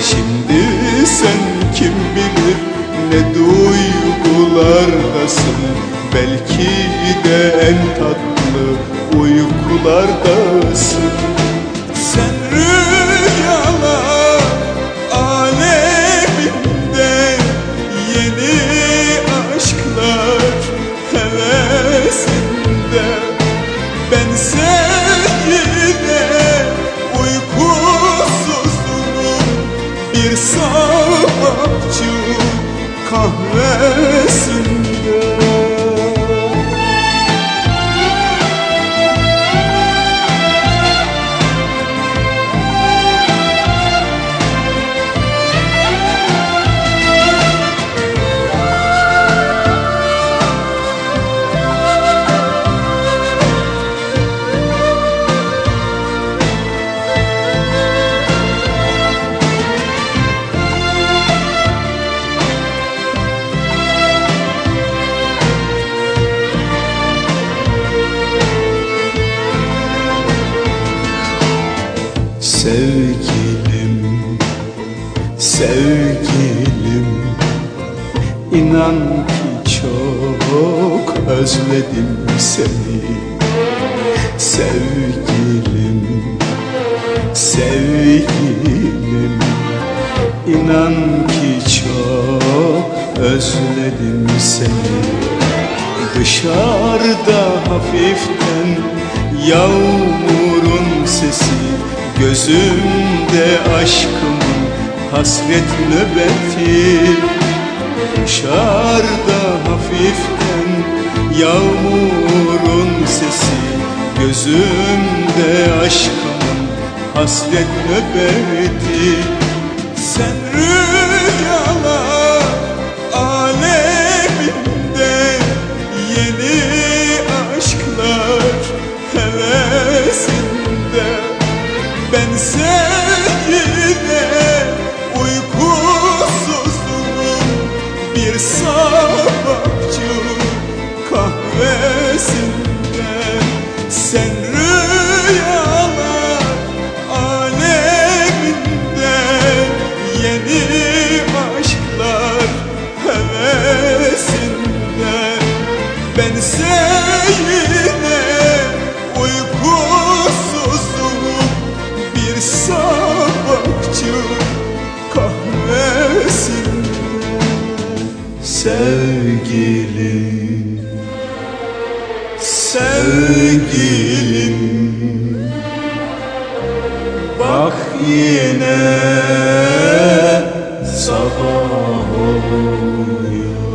Şimdi sen kim bilir ne duygulardasın? Belki de en tatlı uykulardasın sevgilim İnan ki çok özledim seni. Sevgilim, sevgilim İnan ki çok özledim seni. Dışarıda hafiften yağmurun sesi Gözümde aşkımın hasret nöbeti. Dışarıda hafiften yağmurun sesi. Gözümde aşkımın hasret nöbeti. Sen rüyalar aleminde Yeni Sen rüyalar aleminde Yeni aşklar hevesinde. Ben sevgide uykusuzluğum Bir sabahçı kahvesinde. Sevgilim sevgilim Bak yine sabah oluyor.